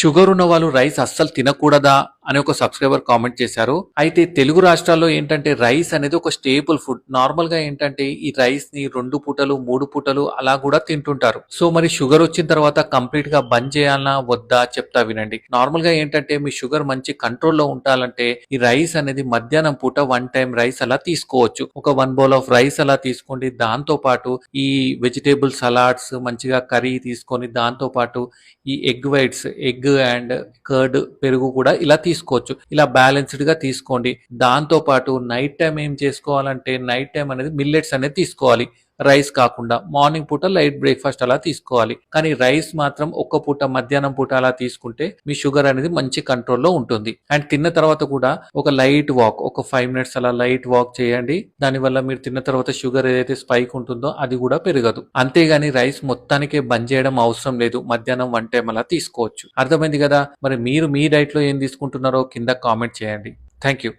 Sugar ఉన్న వాళ్ళు rice అస్సలు తినకూడదా? అని ఒక సబ్స్క్రైబర్ కామెంట్ చేశారు. అయితే తెలుగు రాష్ట్రాల్లో ఏంటంటే రైస్ అనేది ఒక స్టేబుల్ ఫుడ్. నార్మల్గా ఏంటంటే ఈ రైస్ని రెండు పూటలు మూడు పూటలు అలా కూడా తింటుంటారు. సో మరి షుగర్ వచ్చిన తర్వాత కంప్లీట్గా బంద్ చేయాలన్నా వద్దా చెప్తా వినండి. నార్మల్గా ఏంటంటే మీ షుగర్ మంచి కంట్రోల్లో ఉండాలంటే ఈ రైస్ అనేది మధ్యాహ్నం పూట వన్ టైం రైస్ అలా తీసుకోవచ్చు. ఒక వన్ బౌల్ ఆఫ్ రైస్ అలా తీసుకోండి. దాంతో పాటు ఈ వెజిటేబుల్ సలాడ్స్ మంచిగా కర్రీ తీసుకొని దాంతో పాటు ఈ egg whites egg and curd పెరుగు కూడా ఇలా తీసుకోవచ్చు. ఇలా బ్యాలెన్స్డ్గా తీసుకోండి. దాంతో పాటు నైట్ టైం ఏం చేసుకోవాలంటే నైట్ టైం అనేది మిల్లెట్స్ అనేది తీసుకోవాలి. రైస్ కాకుండా మార్నింగ్ పూట లైట్ బ్రేక్ఫాస్ట్ అలా తీసుకోవాలి. కానీ రైస్ మాత్రం ఒక్క పూట మధ్యాహ్నం పూట అలా తీసుకుంటే మీ షుగర్ అనేది మంచి కంట్రోల్లో ఉంటుంది. అండ్ తిన్న తర్వాత కూడా ఒక లైట్ వాక్ ఒక ఫైవ్ మినిట్స్ అలా లైట్ వాక్ చేయండి. దానివల్ల మీరు తిన్న తర్వాత షుగర్ ఏదైతే స్పైక్ ఉంటుందో అది కూడా పెరగదు. అంతేగాని రైస్ మొత్తానికే బంద్ చేయడం అవసరం లేదు. మధ్యాహ్నం వన్ టైం అలా తీసుకోవచ్చు. అర్థమైంది కదా? మరి మీరు మీ డైట్లో ఏం తీసుకుంటున్నారో కింద కామెంట్ చేయండి. Thank you.